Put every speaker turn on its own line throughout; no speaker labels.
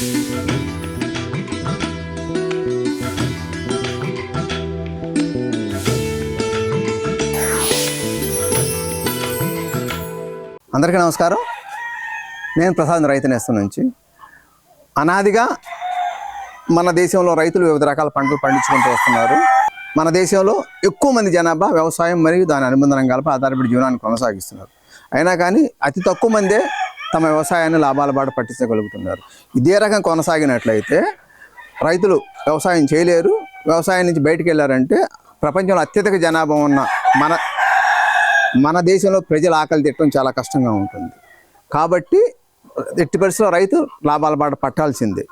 అందరికీ నమస్కారం. నేను ప్రసాద్ రైతు నేస్తం నుంచి. అనాదిగా మన దేశంలో రైతులు వివిధ రకాల పంటలు పండించుకుంటూ వస్తున్నారు. మన దేశంలో ఎక్కువ మంది జనాభా వ్యవసాయం మరియు దాని అనుబంధ రంగాలపై ఆధారపడి జీవనాన్ని కొనసాగిస్తున్నారు. అయినా కానీ అతి తక్కువ మందే తమ వ్యవసాయాన్ని లాభాల బాట పట్టించగలుగుతున్నారు. ఇదే రకం కొనసాగినట్లయితే రైతులు వ్యవసాయం చేయలేరు. వ్యవసాయం నుంచి బయటికి వెళ్ళారంటే ప్రపంచంలో అత్యధిక జనాభా ఉన్న మన మన దేశంలో ప్రజల ఆకలి తిట్టడం చాలా కష్టంగా ఉంటుంది. కాబట్టి ఎట్టి పరిస్థితుల్లో రైతు లాభాల బాట పట్టాల్సిందే.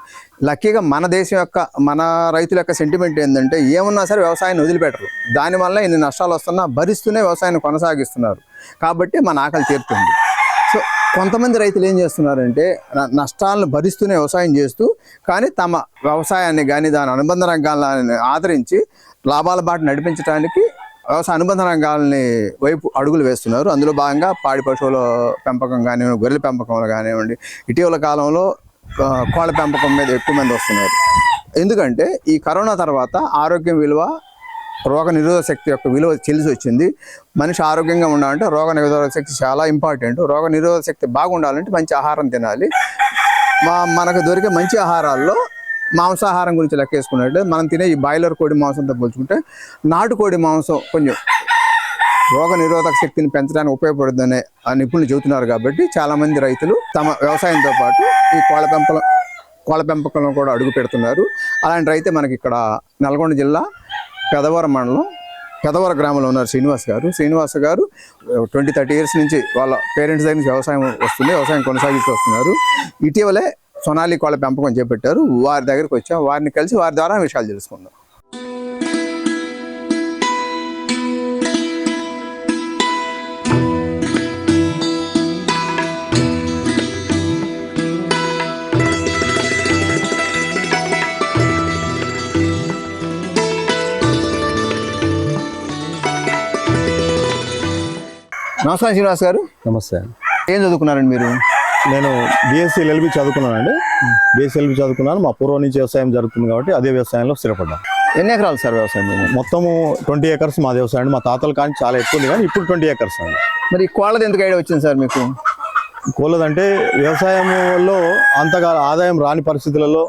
లక్కీగా మన దేశం యొక్క మన రైతుల యొక్క సెంటిమెంట్ ఏంటంటే ఏమున్నా సరే వ్యవసాయాన్ని వదిలిపెట్టరు. దానివల్ల ఇన్ని నష్టాలు వస్తున్నా భరిస్తూనే వ్యవసాయాన్ని కొనసాగిస్తున్నారు. కాబట్టి మన ఆకలి తీరుతుంది. కొంతమంది రైతులు ఏం చేస్తున్నారంటే న- నష్టాలను భరిస్తూనే వ్యవసాయం చేస్తూ కానీ తమ వ్యవసాయాన్ని కానీ దాని అనుబంధ రంగాలను ఆదరించి లాభాల బాట నడిపించడానికి వ్యవసాయ అనుబంధ రంగాలని వైపు అడుగులు వేస్తున్నారు. అందులో భాగంగా పాడి పశువుల పెంపకం కానివ్వండి గొర్రెల పెంపకంలో కానివ్వండి ఇటీవల కాలంలో కోళ్ళ పెంపకం మీద ఎక్కువ మంది వస్తున్నారు. ఎందుకంటే ఈ కరోనా తర్వాత ఆరోగ్యం విలువ రోగ నిరోధక శక్తి యొక్క విలువ తెలిసి వచ్చింది. మనిషి ఆరోగ్యంగా ఉండాలంటే రోగ నిరోధక శక్తి చాలా ఇంపార్టెంట్. రోగ నిరోధక శక్తి బాగుండాలంటే మంచి ఆహారం తినాలి. మా మనకు దొరికే మంచి ఆహారాల్లో మాంసాహారం గురించి లెక్కేసుకున్నట్టు మనం తినే ఈ బాయిలర్ కోడి మాంసంతో పోల్చుకుంటే నాటుకోడి మాంసం కొంచెం రోగ నిరోధక శక్తిని పెంచడానికి ఉపయోగపడుతుందనే ఆ నిపుణులు చెబుతున్నారు కాబట్టి చాలామంది రైతులు తమ వ్యవసాయంతో పాటు ఈ కోళ్ళ పెంపకం కోళ్ళ పెంపకంలో కూడా అడుగు పెడుతున్నారు. అలాంటి రైతే మనకి ఇక్కడ నల్గొండ జిల్లా పెదవరం మండలం పెదవర గ్రామంలో ఉన్నారు శ్రీనివాస్ గారు. శ్రీనివాస్ గారు ట్వంటీ థర్టీ ఇయర్స్ నుంచి వాళ్ళ పేరెంట్స్ దగ్గర నుంచి వ్యవసాయం వస్తుంది వ్యవసాయం కొనసాగిస్తూ వస్తున్నారు. ఇటీవలే సొనాలి కోళ్ళ పెంపకం చేపట్టారు. వారి దగ్గరికి వచ్చాం. వారిని కలిసి వారి ద్వారా విషయాలు తెలుసుకుందాం. నమస్కారం శ్రీనివాస్ గారు.
నమస్తే.
ఏం చదువుకున్నారండి మీరు?
నేను బీఎస్సీ ఎల్బి చదువుకున్నానండి. బీఎస్సీ ఎల్బి చదువుకున్నాను. మా పూర్వం నుంచి వ్యవసాయం జరుగుతుంది కాబట్టి అదే వ్యవసాయంలో స్థిరపడ్డాను.
ఎన్ని ఎకరాలు సార్ వ్యవసాయం?
మొత్తము ట్వంటీ ఏకర్స్ మా వ్యవసాయం. అండి మా తాతలు కానీ చాలా ఎక్కువ ఉంది కానీ ఇప్పుడు ట్వంటీ ఏకర్స్ అండి.
మరి కోళ్ళది ఎందుకు ఐడియా వచ్చింది సార్ మీకు?
కోళ్ళదంటే వ్యవసాయంలో అంతగా ఆదాయం రాని పరిస్థితులలో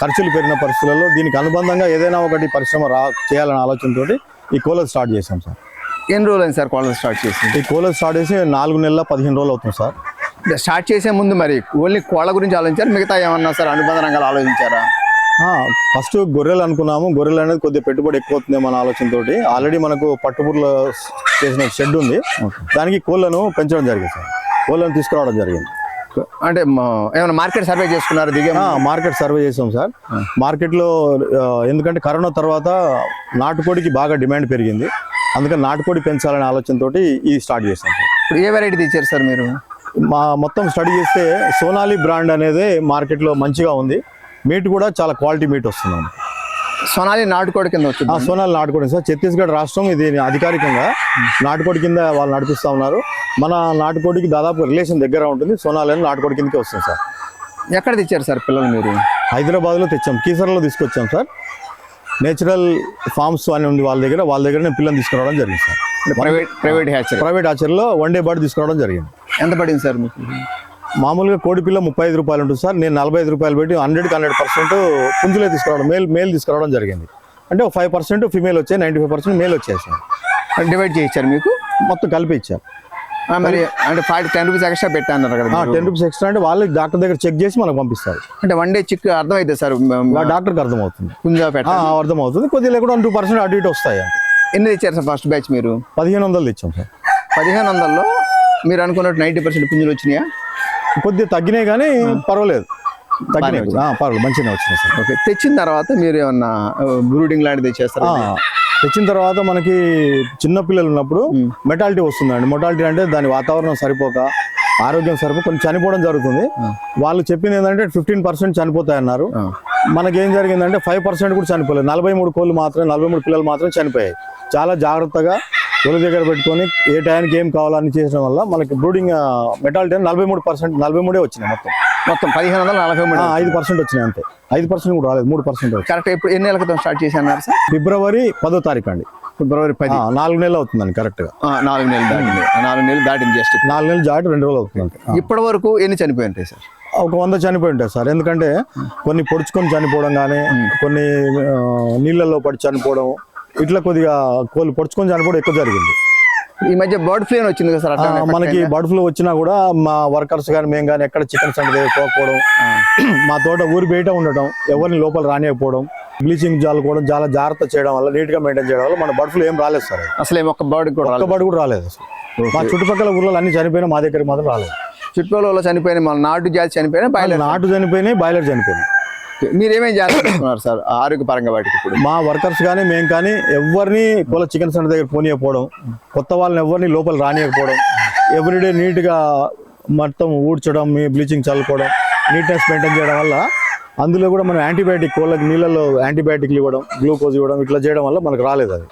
ఖర్చులు పెరిగిన పరిస్థితులలో దీనికి అనుబంధంగా ఏదైనా ఒకటి పరిశ్రమ రా చేయాలనే ఆలోచనతోటి ఈ కోళ్ళది స్టార్ట్ చేశాం సార్.
ఎన్ని రోజులు అయింది సార్ కోళ్ళది స్టార్ట్ చేసి?
ఈ కోళ్ళది స్టార్ట్ చేసి నాలుగు నెలల పదిహేను రోజులు అవుతుంది సార్.
స్టార్ట్ చేసే ముందు మరి ఓన్లీ కోళ్ళ గురించి ఆలోచించారు? మిగతా ఏమన్నా సార్ అనుబంధ రంగాలు ఆలోచించారా?
ఫస్ట్ గొర్రెలు అనుకున్నాము. గొర్రెలు అనేది కొద్దిగా పెట్టుబడి ఎక్కువ అవుతుందేమో అనే ఆలోచనతోటి ఆల్రెడీ మనకు పట్టుబుర్ల చేసిన షెడ్ ఉంది. దానికి కోళ్ళను పెంచడం జరిగింది సార్. కోళ్ళను తీసుకురావడం జరిగింది.
అంటే ఏమైనా మార్కెట్ సర్వే చేసుకున్నారు దిగే
మార్కెట్ సర్వే చేసాం సార్. మార్కెట్లో ఎందుకంటే కరోనా తర్వాత నాటుకోడికి బాగా డిమాండ్ పెరిగింది. అందుకని నాటుకోడి పెంచాలనే ఆలోచనతోటి ఇది స్టార్ట్ సార్
ఇప్పుడు ఏ వెరైటీ తెచ్చారు సార్ మీరు?
మా మొత్తం స్టడీ చేస్తే సోనాలి బ్రాండ్ అనేది మార్కెట్లో మంచిగా ఉంది. మీట్ కూడా చాలా క్వాలిటీ మీట్ వస్తుంది
సొనాలి నాటుకోడి కింద వచ్చింది.
ఆ సోనాలి నాటుకోడి సార్ ఛత్తీస్గఢ్ రాష్ట్రం ఇది అధికారికంగా నాటుకోడి కింద వాళ్ళు నడిపిస్తూ ఉన్నారు. మన నాటుకోడికి దాదాపు రిలేషన్ దగ్గర ఉంటుంది. సోనాలి అని నాటుకోడి కిందకి వస్తుంది సార్.
ఎక్కడ తెచ్చారు సార్ పిల్లలు మీరు?
హైదరాబాద్లో తెచ్చాం. కీసర్లో తీసుకొచ్చాం సార్. నేచురల్ ఫార్మ్స్ అని ఉంది వాళ్ళ దగ్గర వాళ్ళ దగ్గర నేను పిల్లల్ని తీసుకురావడం జరిగింది sir.
Private private hatcher.
Private ఆచర్లో one day bird తీసుకురావడం జరిగింది.
ఎంత పడింది సార్ మీకు?
మామూలుగా కోడి పిల్ల ముప్పై ఐదు రూపాయలు ఉంటుంది సార్. నేను నలభై ఐదు రూపాయలు పెట్టి హండ్రెడ్కి హండ్రెడ్ పర్సెంట్ పుంజులే తీసుకురావడం మేల్ మేల్ తీసుకురావడం జరిగింది. అంటే ఒక ఫైవ్ పర్సెంట్ ఫిమేల్ వచ్చాయి నైంటీ ఫైవ్ పర్సెంట్ మేల్ వచ్చాయి సార్.
డివైడ్ చేయించారు మీకు?
మొత్తం కలిపి ఇచ్చారు.
మరి అంటే ఫైవ్ టెన్ రూపీస్ ఎక్స్ట్రా పెట్టా అన్నారు కదా.
టెన్ రూపీస్ ఎక్స్ట్రా అంటే వాళ్ళు డాక్టర్ దగ్గర చెక్ చేసి మనకు పంపిస్తారు.
అంటే వన్ డే చిక్ అర్థమైతే సార్
డాక్టర్కి అర్థమవుతుంది.
కుంజా పెట్ట
ఆ, అర్థమవుతుంది. కొద్దిగా లేకుండా టూ పర్సెంట్ అటు ఇటు వస్తాయి
ఎన్ని తెచ్చారు సార్ ఫస్ట్ బ్యాచ్ మీరు?
పదిహేను వందలు తెచ్చాం సార్.
పదిహేను వందల్లో మీరు అనుకున్నట్టు నైంటీ పర్సెంట్ పుంజులు వచ్చినాయా?
కొద్దిగా తగ్గినాయి కానీ పర్వాలేదు. తగ్గినాయి. పర్వాలేదు. మంచిగానే వచ్చినాయి సార్.
ఓకే తెచ్చిన తర్వాత మీరు ఏమన్నా బ్రూడింగ్ లాంటిది చేస్తారా?
తెచ్చిన తర్వాత మనకి చిన్న పిల్లలు ఉన్నప్పుడు మెటాలిటీ వస్తుందండి. మొటాలిటీ అంటే దాని వాతావరణం సరిపోక ఆరోగ్యం సరిపోక కొంచెం చనిపోవడం జరుగుతుంది. వాళ్ళు చెప్పింది ఏంటంటే ఫిఫ్టీన్ పర్సెంట్ చనిపోతాయి అన్నారు
ఆ.
మనకేం జరిగిందంటే ఫైవ్ పర్సెంట్ కూడా చనిపోలేదు. నలభై మూడు కోళ్ళు మాత్రమే నలభై మూడు పిల్లలు మాత్రమే చనిపోయాయి. చాలా జాగ్రత్తగా ఒళ్ళు దగ్గర పెట్టుకొని ఏ టైంకి ఏం కావాలని చేసడం వల్ల మనకి బ్రూడింగ్ మెటాలిటీ నలభై మూడు పర్సెంట్ నలభై మూడే వచ్చినాయి మొత్తం.
మొత్తం పదిహేను వందల నలభై మూడు
ఐదు పర్సెంట్ వచ్చినాయి అంతే. ఐదు పర్సెంట్ కూడా రాలేదు మూడు పర్సెంట్
కరెక్ట్ ఇప్పుడు ఎన్ని నెలల క్రితం స్టార్ట్ చేసి అన్నారు సార్?
ఫిబ్రవరి పదో తారీఖు అండి.
ఫిబ్రవరి పది.
నాలుగు నెలలు అవుతుందండి కరెక్ట్గా.
నాలుగు నెలలు దాటింది. నాలుగు నెలలు దాటింది జస్ట్
నాలుగు నెలలు జాటి రెండు రోజులు అవుతుంది.
ఇప్పటి వరకు ఎన్ని చనిపోయి ఉంటాయి సార్?
ఒక వంద చనిపోయి ఉంటాయి సార్. ఎందుకంటే కొన్ని పొడుచుకొని చనిపోవడం కానీ కొన్ని నీళ్ళల్లో పడి చనిపోవడం ఇట్లా కొద్దిగా కోళ్ళు పొడుచుకొని చనిపోవడం ఎక్కువ జరిగింది.
ఈ మధ్య బర్డ్ ఫ్లూ వచ్చింది కదా సార్
మనకి బర్డ్ ఫ్లూ వచ్చినా కూడా మా వర్కర్స్ కానీ మేము కానీ ఎక్కడ చికెన్ సెంటర్ పోకపోవడం మా తోట ఊరి బయట ఉండటం ఎవరిని లోపల రానియకపోవడం బ్లీచింగ్ జాలుకోవడం చాలా జాగ్రత్త చేయడం వల్ల నీట్గా మెయింటైన్ చేయడం వల్ల మన బర్డ్ ఫ్లూ ఏం రాలేదు సార్.
అసలు ఏం ఒక్క బర్డ్ కూడా
ఒక్క. బర్డ్ కూడా రాలేదు అసలు. మా చుట్టుపక్కల ఊర్లో అన్ని చనిపోయినా మా దగ్గర మాత్రం రాలేదు.
చుట్టుపక్కల చనిపోయిన మన నాటు జాతి చనిపోయిన బాయిలర్
నాటు చనిపోయినాయి బాయిలర్ చనిపోయినాయి.
మీరేమేం చేస్తున్నారు సార్? ఆరోగ్యపరంగా వాటికి ఇప్పుడు?
మా వర్కర్స్ కానీ మేము కానీ ఎవరిని కోళ్ళ చికెన్ సెంటర్ దగ్గర పోనీయకపోవడం కొత్త వాళ్ళని ఎవరిని లోపల రానియకపోవడం ఎవ్రీడే నీట్గా మొత్తం ఊడ్చడం మీ బ్లీచింగ్ చల్లుకోవడం నీట్నెస్ మెయింటైన్ చేయడం వల్ల అందులో కూడా మనం యాంటీబయాటిక్ కోళ్ళకి నీళ్ళలో యాంటీబయాటిక్లు ఇవ్వడం గ్లూకోజ్ ఇవ్వడం ఇట్లా చేయడం వల్ల మనకు రాలేదు అది.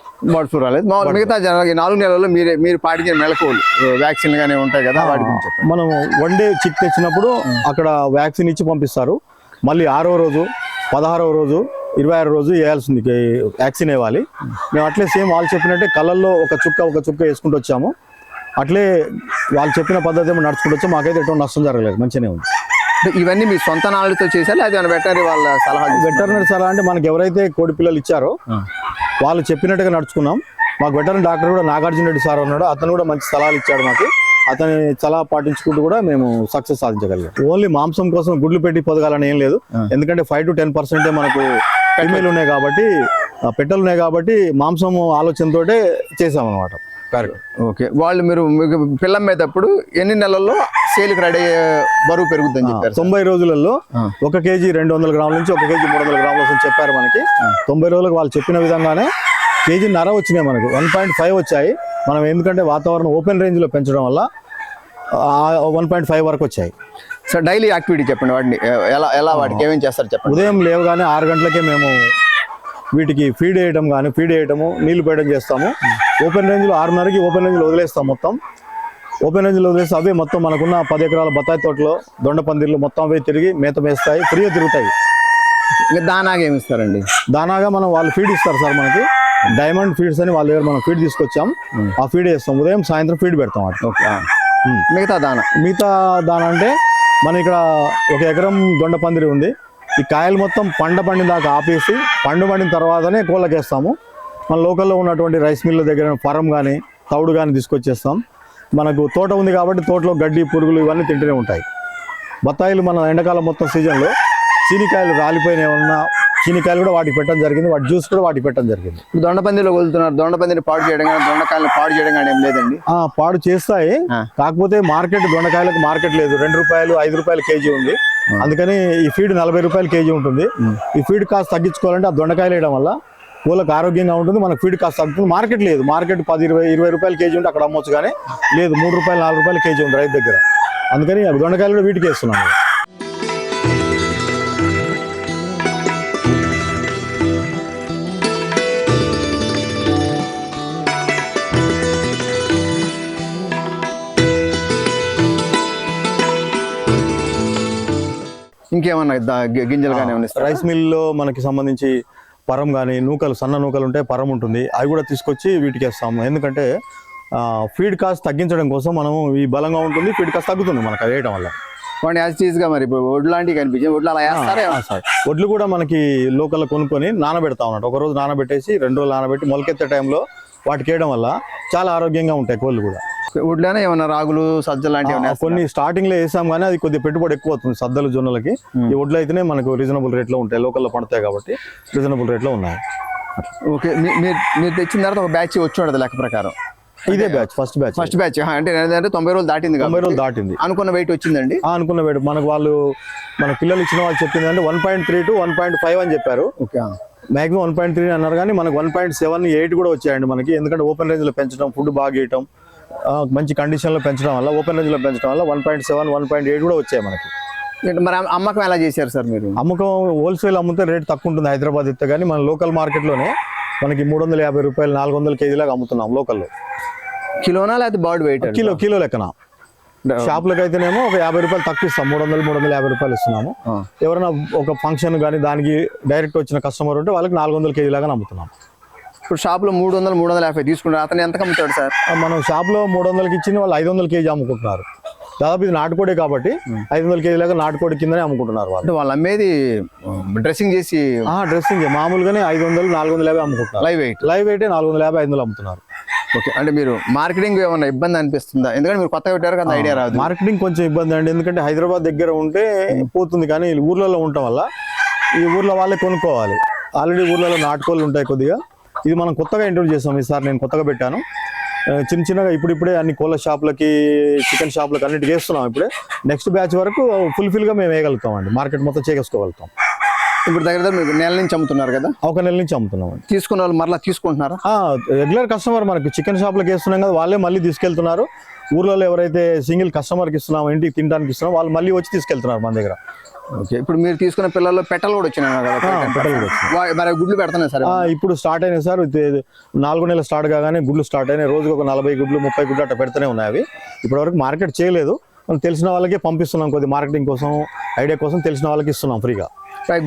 ఫ్లూ రాలేదు. మిగతా జనాలకి నాలుగు నెలల్లో మీరే మీరు పాటించిన మెలకువలు వ్యాక్సిన్ గానీ ఉంటాయి కదా వాటి గురించి
మనం వన్ డే చిక్ తెచ్చినప్పుడు అక్కడ వ్యాక్సిన్ ఇచ్చి పంపిస్తారు. మళ్ళీ ఆరో రోజు పదహారవ రోజు ఇరవై ఆరో రోజు వేయాల్సింది వ్యాక్సిన్ ఇవ్వాలి మేము అట్లే సేమ్ వాళ్ళు చెప్పినట్టే కళ్ళల్లో ఒక చుక్క ఒక చుక్క వేసుకుంటూ వచ్చాము. అట్లే వాళ్ళు చెప్పిన పద్ధతి ఏమో నడుచుకుంటూ వచ్చాము. మాకైతే ఎటువంటి నష్టం జరగలేదు. మంచిగానే ఉంది.
ఇవన్నీ మీ సొంత నాళ్ళతో చేశారు? అది వెటరీ వాళ్ళ సలహా
వెటర్నరీ సలహా అంటే మనకి ఎవరైతే కోడి పిల్లలు ఇచ్చారో వాళ్ళు చెప్పినట్టుగా నడుచుకున్నాం. మాకు వెటర్నరీ డాక్టర్ కూడా నాగార్జున రెడ్డి సార్ ఉన్నాడు. అతను కూడా మంచి సలహాలు ఇచ్చాడు మాకు. అతని సలహా పాటించుకుంటూ కూడా మేము సక్సెస్ సాధించగలిగాం. ఓన్లీ మాంసం కోసం గుడ్లు పెట్టి పొదగాలని ఏం లేదు. ఎందుకంటే ఫైవ్ టు టెన్ పర్సెంటే మనకు ఫిమేల్ ఉన్నాయి కాబట్టి పెట్టెలు ఉన్నాయి కాబట్టి మాంసం ఆలోచనతోటే చేసాం అనమాట కరెక్ట్
ఓకే వాళ్ళు మీరు మీకు పిల్లం మీదప్పుడు ఎన్ని నెలల్లో సేల్కి రెడీ అయ్యే బరువు పెరుగుతుందని చెప్పారు.
తొంభై రోజులలో. ఒక కేజీ రెండు వందల గ్రాముల నుంచి ఒక కేజీ మూడు వందల గ్రాముల వస్తుంది చెప్పారు మనకి. తొంభై రోజులకు వాళ్ళు చెప్పిన విధంగానే కేజీ నర వచ్చినాయి మనకు. వన్ పాయింట్ ఫైవ్ వచ్చాయి. మనం ఎందుకంటే వాతావరణం ఓపెన్ రేంజ్లో పెంచడం వల్ల వన్ పాయింట్ ఫైవ్ వరకు వచ్చాయి.
సార్ డైలీ యాక్టివిటీ చెప్పండి వాటిని ఎలా ఎలా వాటికి ఏమేం చేస్తారు చెప్పండి?
ఉదయం లేవగానే ఆరు గంటలకే మేము వీటికి ఫీడ్ వేయడం కానీ ఫీడ్ వేయటము నీళ్ళు పోయడం చేస్తాము. ఓపెన్ రేంజ్లో ఆరున్నరకి ఓపెన్ రేంజ్లో వదిలేస్తాం మొత్తం. ఓపెన్ రేంజ్లో వదిలేస్తే అవే మొత్తం మనకున్న పది ఎకరాల బత్తాయి తోటలో దొండ పందిర్లు మొత్తం అవే తిరిగి మేత మేస్తాయి ఫ్రీగా తిరుగుతాయి.
ఇంకా దానాగా ఏమి ఇస్తారండి?
దానాగా మనం వాళ్ళు ఫీడ్ ఇస్తారు సార్ మనకి. డైమండ్ ఫీడ్స్ అని వాళ్ళ దగ్గర మనం ఫీడ్ తీసుకొచ్చాం. ఆ ఫీడ్ వేస్తాం. ఉదయం సాయంత్రం ఫీడ్ పెడతాం
ఆ. మిగతా దానా?
మిగతా దాని అంటే మన ఇక్కడ ఒక ఎకరం దొండ పందిరి ఉంది. ఈ కాయలు మొత్తం పండ పండిన దాకా ఆపేసి పండు పండిన తర్వాతనే కోళ్ళకి వేస్తాము మన లోకల్లో ఉన్నటువంటి రైస్ మిల్ల దగ్గర ఫరం కానీ తౌడు కానీ తీసుకొచ్చేస్తాం. మనకు తోట ఉంది కాబట్టి తోటలో గడ్డి పురుగులు ఇవన్నీ తింటూనే ఉంటాయి. బత్తాయిలు మన ఎండాకాలం మొత్తం సీజన్లో. చీనికాయలు రాలిపోయిన ఏమన్నా చీనికాయలు కూడా వాటికి పెట్టడం జరిగింది. వాటి జ్యూస్ కూడా వాటికి పెట్టడం జరిగింది.
ఇప్పుడు దొండపందిలో వదులుతున్నారు. దొండపందిని పాడు చేయడం కానీ దొండకాయలను పాడు చేయడం కానీ ఏం లేదండి?
ఆ పాడు చేస్తాయి. కాకపోతే మార్కెట్ దొండకాయలకు మార్కెట్ లేదు. రెండు రూపాయలు ఐదు రూపాయలు కేజీ ఉంది. అందుకని ఈ ఫీడ్ నలభై రూపాయలు కేజీ ఉంటుంది. ఈ ఫీడ్ కాస్ట్ తగ్గించుకోవాలంటే ఆ దొండకాయలు వేయడం వల్ల పూలకు ఆరోగ్యంగా ఉంటుంది. మనకు ఫీడ్ కాస్ట్ తగ్గుతుంది. మార్కెట్ లేదు. మార్కెట్ పది ఇరవై ఇరవై రూపాయలు కేజీ ఉంటే అక్కడ అమ్మొచ్చు కానీ లేదు. మూడు రూపాయలు నాలుగు రూపాయలు కేజీ ఉంది రైతు దగ్గర. అందుకని దొండకాయలు కూడా వీటికి వేస్తున్నాను
ఇంకేమన్నా గింజలు కానీ ఏమన్నా?
రైస్ మిల్లో మనకి సంబంధించి పరం కానీ నూకలు సన్న నూకలు ఉంటే పరం ఉంటుంది. అవి కూడా తీసుకొచ్చి వీటికి వేస్తాము. ఎందుకంటే ఫీడ్ కాస్ట్ తగ్గించడం కోసం మనం ఈ బలంగా ఉంటుంది ఫీడ్ కాస్ట్ తగ్గుతుంది మనకు అది వేయడం వల్ల.
వాడిని యాజ్ మరి ఇప్పుడు ఒడ్లు లాంటివి అలా
సార్. కూడా మనకి లోకల్ కొనుక్కొని నానబెడతాం అన్నట్టు ఒక రోజు నానబెట్టేసి రెండు రోజులు నానబెట్టి మొలకెత్తే టైంలో వాటికి వేయడం వల్ల చాలా ఆరోగ్యంగా ఉంటాయి కోళ్ళు కూడా.
ఒడ్లోనే ఏమన్నా రాగులు సజ్జలు లాంటివి
కొన్ని స్టార్టింగ్లో వేసాం కానీ అది కొద్దిగా పెట్టుబడి ఎక్కువ అవుతుంది సద్దలు జొన్నలకి. ఈ వడ్లు అయితేనే మనకు రీజనబుల్ రేట్లో ఉంటాయి. లోకల్లో పండుతాయి కాబట్టి రీజనబుల్ రేట్లో ఉన్నాయి.
ఓకే మీరు మీరు తెచ్చిన తర్వాత ఒక బ్యాచ్ వచ్చి ఉండదు లెక్క ప్రకారం.
ఇదే batch first batch
first batch అంటే ఏంటంటే తొంభై రోజులు దాటింది
తొంభై రోజులు దాటింది.
అనుకున్న వెయిట్ వచ్చిందండి?
అనుకున్న వేడు మనకు వాళ్ళు మన పిల్లలు ఇచ్చిన వాళ్ళు చెప్పింది అంటే one point three to one point five అని చెప్పారు.
Okay
maximum one point three అన్నారు కానీ మనకు వన్ పాయింట్ సెవెన్ ఎయిట్ కూడా వచ్చాయండి మనకి. ఎందుకంటే ఓపెన్ రేంజ్లో పెంచడం ఫుడ్ బాగా ఇవ్వటం మంచి కండిషన్లో పెంచడం వల్ల ఓపెన్ రేంజ్లో పెంచడం వల్ల one point seven one point eight కూడా వచ్చాయి మనకి.
మరి అమ్మ- అమ్మకం ఎలా చేశారు సార్ మీరు?
అమ్మకం హోల్సేల్ అమ్మితే రేట్ తక్కువ ఉంటుంది హైదరాబాద్ ఇస్తే కానీ మన లోకల్ మార్కెట్లోనే మనకి మూడు వందల యాభై రూపాయలు నాలుగు వందల కేజీలాగా అమ్ముతున్నాం లోకల్లో
కిలోనా లేకపోతే బాడీ వెయిట్
కిలో కిలో లెక్కన. షాపులకు అయితేనేమో ఒక యాభై రూపాయలు తక్కువ ఇస్తాం మూడు వందలు మూడు వందల యాభై రూపాయలు ఇస్తున్నాము. ఎవరైనా ఒక ఫంక్షన్ కానీ దానికి డైరెక్ట్ వచ్చిన కస్టమర్ ఉంటే వాళ్ళకి నాలుగు వందల కేజీ లాగా అమ్ముతున్నాం.
ఇప్పుడు షాప్లో మూడు వందలు మూడు వందల యాభై తీసుకుంటారు అతను ఎంత అమ్ముతాడు సార్?
మనం షాప్లో మూడు వందలకి ఇచ్చింది వాళ్ళు ఐదు వందల కేజీ అమ్ముకుంటున్నారు. దాదాపు ఇది నాటుకోడే కాబట్టి ఐదు వందల కేజీ లాగా నాటుకోడి కిందనే అమ్ముకుంటున్నారు వాళ్ళు.
వాళ్ళు అమ్మేది డ్రెస్సింగ్ చేసి
ఆ, డ్రెస్సింగ్ మామూలుగానే ఐదు వందలు నాలుగు వందల యాభై అమ్ముకుంటున్నారు.
Live weight.
లైవ్ అయితే నాలుగు వందల యాభై ఐదు వందలు అమ్ముతున్నారు.
ఓకే అంటే మీరు మార్కెటింగ్ ఏమన్నా ఇబ్బంది అనిపిస్తుందా? ఎందుకంటే మీరు కొత్తగా పెట్టారు కదా ఐడియా రాదు.
మార్కెటింగ్ కొంచెం ఇబ్బంది అండి. ఎందుకంటే హైదరాబాద్ దగ్గర ఉంటే పోతుంది కానీ ఊర్లలో ఉండటం వల్ల ఈ ఊర్లో వాళ్ళే కొనుక్కోవాలి. ఆల్రెడీ ఊర్లలో నాటుకోళ్ళు ఉంటాయి కొద్దిగా. ఇది మనం కొత్తగా ఇంట్రొడ్యూస్ చేస్తాం ఈసారి నేను కొత్తగా పెట్టాను. చిన్న చిన్నగా ఇప్పుడిప్పుడే అన్ని కోళ్ళ షాపులకి చికెన్ షాపులకి అన్నిటికీ వేస్తున్నాం ఇప్పుడే. నెక్స్ట్ బ్యాచ్ వరకు ఫుల్ఫిల్గా మేము వేయగలుగుతాం అండి మార్కెట్ మొత్తం చేసేసుకోగలుగుతాం.
ఇప్పుడు దగ్గర దగ్గర మీకు నెల నుంచి అమ్ముతున్నారు కదా?
ఒక నెల నుంచి అమ్ముతున్నాం అండి
తీసుకున్న వాళ్ళు మరలా తీసుకుంటున్నారా?
రెగ్యులర్ కస్టమర్ మనకి చికెన్ షాప్లకి వేస్తున్నాం కదా వాళ్ళే మళ్ళీ తీసుకెళ్తున్నారు. ఊర్లలో ఎవరైతే సింగిల్ కస్టమర్కి ఇస్తున్నామో ఇంటికి తినడానికి ఇస్తున్నామో వాళ్ళు మళ్ళీ వచ్చి తీసుకెళ్తున్నారు మన దగ్గర.
ఓకే. ఇప్పుడు మీరు తీసుకున్న పిల్లల్లో పెట్టలు కూడా వచ్చినాయి మరి గుడ్లు పెడుతున్నాయి సార్
ఇప్పుడు స్టార్ట్ అయినాయి సార్. నాలుగు నెలలు స్టార్ట్ కాగానే గుడ్లు స్టార్ట్ అయినాయి. రోజుకు ఒక నలభై గుడ్లు ముప్పై గుడ్లు అట్లా పెడుతూనే ఉన్నాయి అవి. ఇప్పటివరకు మార్కెట్ చేయలేదు. మనం తెలిసిన వాళ్ళకే పంపిస్తున్నాం కొద్ది మార్కెటింగ్ కోసం ఐడియా కోసం తెలిసిన వాళ్ళకి ఇస్తున్నాం ఫ్రీగా.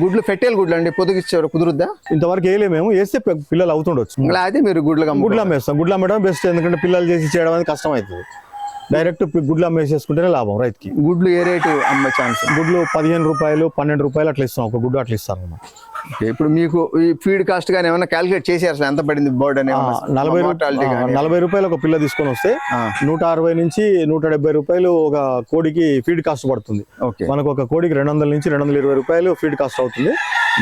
గుడ్లు పెట్టేలు గుడ్లు అండి పొదుగు ఇచ్చేవారు కుదురుద్దా?
ఇంతవరకు వేయలేము మేము. వేస్తే పిల్లలు అవుతుండొచ్చు.
అయితే మీరు గుడ్లు
గుడ్లు అమ్మేస్తాం. గుడ్లు అమ్మడం బెస్ట్ ఎందుకంటే పిల్లలు చేసి చేయడం అనేది కష్టం అవుతుంది. డైరెక్ట్ గుడ్లు అమ్మేసేసుకుంటేనే లాభం రైతుకి.
గుడ్లు ఏ రేటు అమ్మే ఛాన్స్?
గుడ్లు పదిహేను రూపాయలు పన్నెండు రూపాయలు అట్లా ఇస్తాం. ఒక గుడ్డు అట్లా ఇస్తాం అన్నమాట
ఇప్పుడు మీకు ఈ ఫీడ్ కాస్ట్ కానీ ఏమైనా క్యాలిక్యులేట్ చేసారు సార్ ఎంత పడింది బోర్డ్ అని
నలభై? నలభై రూపాయలు ఒక పిల్ల తీసుకొని వస్తే నూట అరవై నుంచి నూట డెబ్బై రూపాయలు ఒక కోడికి ఫీడ్ కాస్ట్ పడుతుంది.
ఓకే.
మనకు ఒక కోడికి రెండు వందల నుంచి రెండు వందల ఇరవై రూపాయలు ఫీడ్ కాస్ట్ అవుతుంది.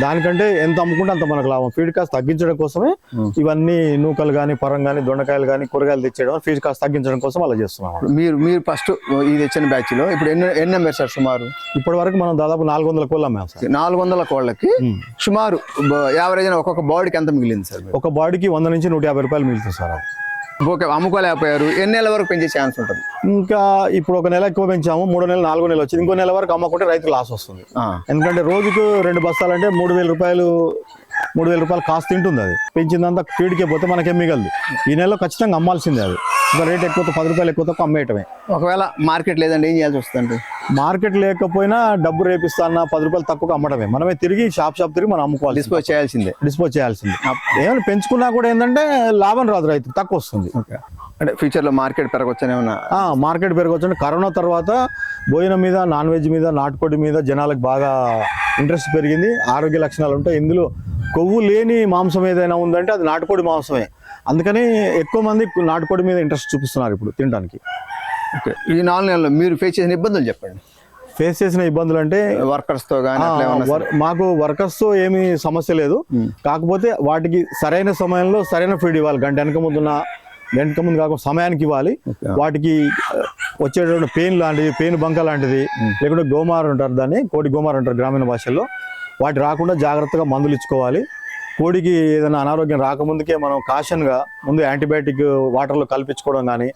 దానికంటే ఎంత అమ్ముకుంటే అంత మనకు లాభం ఫీడ్ కాస్ట్ తగ్గించడం కోసమే. ఇవన్నీ నూకలు కానీ పరం కానీ దొండకాయలు కానీ కూరగాయలు తెచ్చేయడం ఫీడ్ కాస్ట్ తగ్గించడం కోసం అలా చేస్తున్నాం
మీరు మీరు ఫస్ట్ ఇది తెచ్చిన బ్యాచ్లో ఇప్పుడు ఎన్ని ఎన్ని అమ్మారు సార్ సుమారు
ఇప్పటి వరకు మనం దాదాపు నాలుగు వందల కోళ్ళు అమ్మాం సార్
నాలుగు వందల కోళ్ళకి. సుమారు యావరేజ్ ఒక్కొక్క బాడీకి ఎంత మిగిలింది సార్?
ఒక బాడీకి వంద నుంచి నూట యాభై రూపాయలు మిగులుతుంది సార్
అమ్ముకోలేకపోయారు. ఎన్ని నెలల వరకు పెంచే ఛాన్స్ ఉంటుంది?
ఇంకా ఇప్పుడు ఒక నెల ఎక్కువ పెంచాము మూడో నెల నాలుగో నెల వచ్చింది. ఇంకో నెల వరకు అమ్మకుంటే రైతుకు లాస్ వస్తుంది. ఎందుకంటే రోజుకు రెండు బస్తాలు అంటే మూడు వేల రూపాయలు మూడు వేల రూపాయలు కాస్ట్ తింటుంది అది. పెంచిందంతా ఫీడ్కే పోతే మనకేం మిగలదు. ఈ నెలలో ఖచ్చితంగా అమ్మాల్సిందే అది. ఇంకా రేట్ ఎక్కువ పది రూపాయలు ఎక్కువ తక్కువ అమ్మేయటమే.
ఒకవేళ మార్కెట్ లేదండి ఏం చేయాల్సి వస్తుంది
మార్కెట్ లేకపోయినా డబ్బు రేపిస్తానా పది రూపాయలు తక్కువ అమ్మటమే. మనమే తిరిగి షాప్ షాప్ తిరిగి మనం అమ్ముకోవాలి
డిస్పోజ్ చేయాల్సిందే.
డిస్పోజ్ చేయాల్సింది. ఏమైనా పెంచుకున్నా కూడా ఏంటంటే లాభం రాదు రైతు తక్కువ వస్తుంది.
ఓకే. అంటే ఫ్యూచర్లో మార్కెట్ పెరగొచ్చని
ఆ, మార్కెట్ పెరగవచ్చు కరోనా తర్వాత భోజనం మీద నాన్ వెజ్ మీద నాటుకోడి మీద జనాలకు బాగా ఇంట్రెస్ట్ పెరిగింది. ఆరోగ్య లక్షణాలు ఉంటాయి. ఇందులో కొవ్వు లేని మాంసం ఏదైనా ఉందంటే అది నాటుకోడి మాంసమే. అందుకని ఎక్కువ మంది నాటుకోడి మీద ఇంట్రెస్ట్ చూపిస్తున్నారు ఇప్పుడు తినడానికి.
ఓకే. ఈ నాలుగు నెలల్లో మీరు ఫేస్ చేసిన ఇబ్బందులు చెప్పండి.
ఫేస్ చేసిన ఇబ్బందులు అంటే
వర్కర్స్తో కానీ
ఆ,
అట్లా ఏమన్నా
వర్- మాకు వర్కర్స్తో ఏమీ సమస్య లేదు. కాకపోతే వాటికి సరైన సమయంలో సరైన ఫీడ్ ఇవ్వాలి. గంట వెనక ముందున్న వెనక ముందు కాకుండా సమయానికి ఇవ్వాలి. వాటికి ఆ, వచ్చేటటువంటి పెయిన్ లాంటిది పెయిన్ బంక లాంటిది లేకుంటే గోమార్ అంటారు దాన్ని కోడి గోమార్ అంటారు గ్రామీణ భాషల్లో. వాటి రాకుండా జాగ్రత్తగా మందులు ఇచ్చుకోవాలి. కోడికి ఏదైనా అనారోగ్యం రాకముందుకే మనం కాషన్గా ముందు యాంటీబయాటిక్ వాటర్లో కల్పించుకోవడం కానీ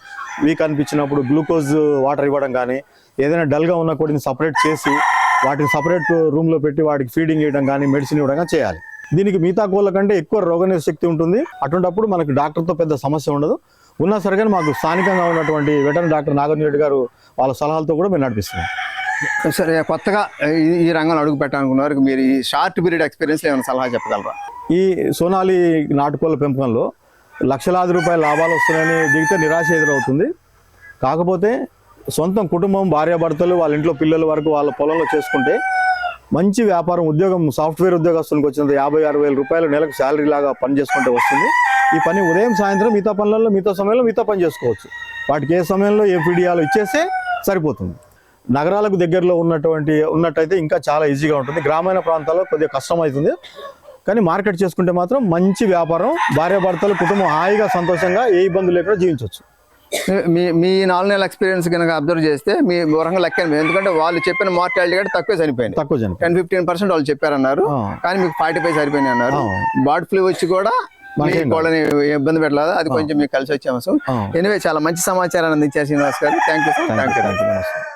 వీక్ అనిపించినప్పుడు గ్లూకోజ్ వాటర్ ఇవ్వడం కానీ ఏదైనా డల్గా ఉన్న కోడిని సపరేట్ చేసి వాటిని సపరేట్ రూమ్లో పెట్టి వాటికి ఫీడింగ్ ఇవ్వడం కానీ మెడిసిన్ ఇవ్వడం కానీ చేయాలి. దీనికి మిగతా కోళ్ళ కంటే ఎక్కువ రోగనిరోధక శక్తి ఉంటుంది. అటువంటిప్పుడు మనకు డాక్టర్తో పెద్ద సమస్య ఉండదు. ఉన్నా సరే కానీ మాకు స్థానికంగా ఉన్నటువంటి వెటర్నరీ డాక్టర్ నాగార్జున రెడ్డి గారు వాళ్ళ సలహాలతో కూడా మేము నడిపిస్తున్నాం.
సరే కొత్తగా ఈ- రంగం రంగంలో అడుగు పెట్టాలనుకున్నారు వారికి మీరు ఈ షార్ట్ పీరియడ్ ఎక్స్పీరియన్స్ ఏమైనా సలహా చెప్పగలరా?
ఈ సోనాలి నాటుకోళ్ళ పెంపకంలో లక్షలాది రూపాయల లాభాలు వస్తున్నాయని దిగితే నిరాశ ఎదురవుతుంది. కాకపోతే సొంతం కుటుంబం భార్యాభర్తలు వాళ్ళ ఇంట్లో పిల్లల వరకు వాళ్ళ పొలంలో చేసుకుంటే మంచి వ్యాపారం ఉద్యోగం సాఫ్ట్వేర్ ఉద్యోగస్తులకు వచ్చినంత యాభై ఆరు వేల రూపాయలు నెలకు శాలరీ లాగా పని చేసుకుంటే వస్తుంది. ఈ పని ఉదయం సాయంత్రం మిగతా పనులలో మిగతా సమయంలో మిగతా పని చేసుకోవచ్చు. వాటికి ఏ సమయంలో ఏ పీడియాలు ఇచ్చేస్తే సరిపోతుంది. నగరాలకు దగ్గరలో ఉన్నటువంటి ఉన్నట్టయితే ఇంకా చాలా ఈజీగా ఉంటుంది. గ్రామీణ ప్రాంతాల్లో కొద్దిగా కష్టం అవుతుంది కానీ మార్కెట్ చేసుకుంటే మాత్రం మంచి వ్యాపారం భార్యాభర్తలు కుటుంబం హాయిగా సంతోషంగా ఏ ఇబ్బంది లేకుండా జీవించవచ్చు
మీ మీ నాలుగు నెలల ఎక్స్పీరియన్స్ కనుక అబ్జర్వ్ చేస్తే మీ వరంగా లెక్క ఎందుకంటే వాళ్ళు చెప్పిన మార్టాలిటీ కూడా తక్కువే చనిపోయింది
తక్కువ జనం
టెన్ ఫిఫ్టీన్ పర్సెంట్ వాళ్ళు చెప్పారన్నారు. కానీ మీకు ఫార్టీ ఫైవ్ సరిపోయినాయి అన్నారు. బర్డ్ ఫ్లూ వచ్చి కూడా కోళ్ళని ఇబ్బంది పెట్టలేదు? అది కొంచెం మీకు కలిసి వచ్చే అంశం.
ఆ.
ఎనివే చాలా మంచి సమాచారాన్ని అందించారు శ్రీనివాస్ గారు. Thank you sir thank you